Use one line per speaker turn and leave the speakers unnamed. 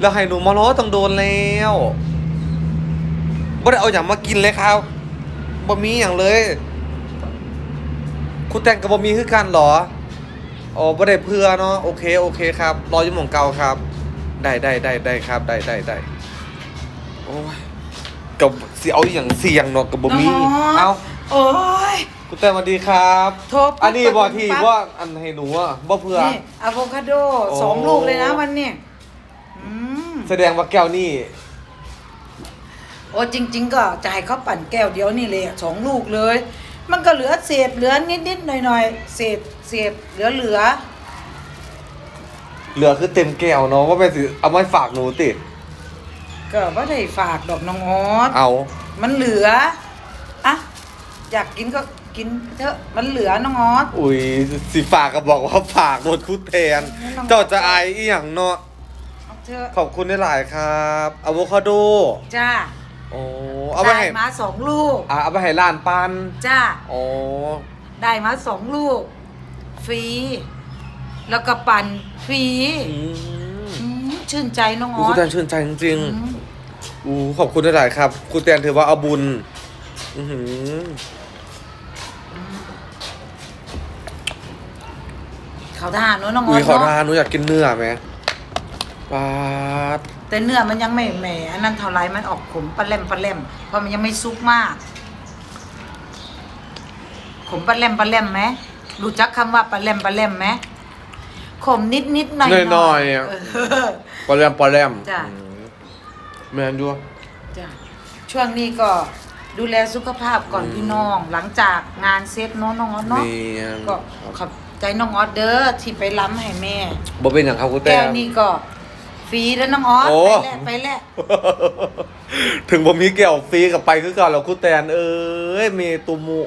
แล้วให้หนูมาล้อต้องโดนแล้วบ่ได้เอาอย่างมากินเลยครับบ่มีอย่างเลย คุณแต่งกับบ่มีคือกันเหรออ๋อบ่ได้เพื่อเนาะโอเคโอเคครับ รออยู่หม่องเก่าครับ ได้ได้ได้ได้ครับได้ได้ได้โอ้ยกับสิเอาอหย่างเสี่ยงเนาะกับบ่มี
น้อง
เอา
โอ้ย
คุณแต่งสวัสดีครับ
โทรปุ๊บ
อันนี้บ่
ปั๊บ
ที่
ปั๊บ
ว่าอันให้หนูอะบ่เพื่อ
นี่อะโวคาโด
โอ้
สองลูกเลยนะวันเนี้ยอืม
แสดงว่าแก้วนี่
โอ้จริง ๆ ก็จะให้เขาปั่นแก้วเดียวนี่เลยอะสองลูกเลย มันก็เหลือเศษเหลือนิดๆหน่อยๆเศษเศษเหลือเหลือ
เหลือคือเต็มแก้วเนาะว่าแม่นสิเอามาฝากหนูติด
ก็ว่าได้ฝากดอกน้องออส
เอา
มันเหลืออะอยากกินก็กินเถอะมันเหลือน้องออส
อุ้ยสิฝากก็บอกว่าฝากหมดคุดแทน เจ้าจะอายอีหยังเนาะ
เอาเถอะ
ขอบคุณได้หลายๆครับอะโวคาโด
จ้า
โอ้เอาไป
ได้
ให้
มาสองลูก
อะเอาไปให้ร้านปัน
จ้า
โอ้
ได้มาสองลูก ฟรี แล้วก็ปั่นฟรี
อืม
อืมชื่นใจน้องอ
อู้
อ
คุณ
ส
แตนชื่นใจจริง
อืม
ๆอู้ขอบคุณได้หลายๆครับคุณแตนถือว่าเอาบุญอือหือ
เขาทหารเนอะน้องออ
อุ้ย
ส
ขอ
เนาะ
ทานหนูอยากกินเนื้อไหม ปาด
แต่เนื้อมันยังไม่แหมอันนั้นเท่าไรมันออกขมปลาแลมปลาแลมเพราะมันยังไม่ซุกมาก ขมปลาแลมปลาแลมไหมรู้จักคำว่าปลาแลมปลาแลมไหมขมนิดนิดๆหน่อยๆ
หน่อยๆอะ
เออ
ปลาแรมปลาแรม
จ้ะ
อืมแมนดู
จ้ะช่วงนี้ก็ดูแลสุขภาพก่อนพี่น้อง หลังจากงานเซ็ตเนาะน้องออสเนาะ
นี่
ก็ขอบใจน้องออสเด้อที่ไปล้ำให้แม่
บ่เป็นอย่างครับคุณแต
แก้
น
วนี่ก็ ฟรีแล้วน้องออส
โอ้
ไปแล้วไปแล้ว
ถึงผมมีแก้วฟรีกับไปคือก่อนแล้วคุณแตนเอ้ยเมตุมุ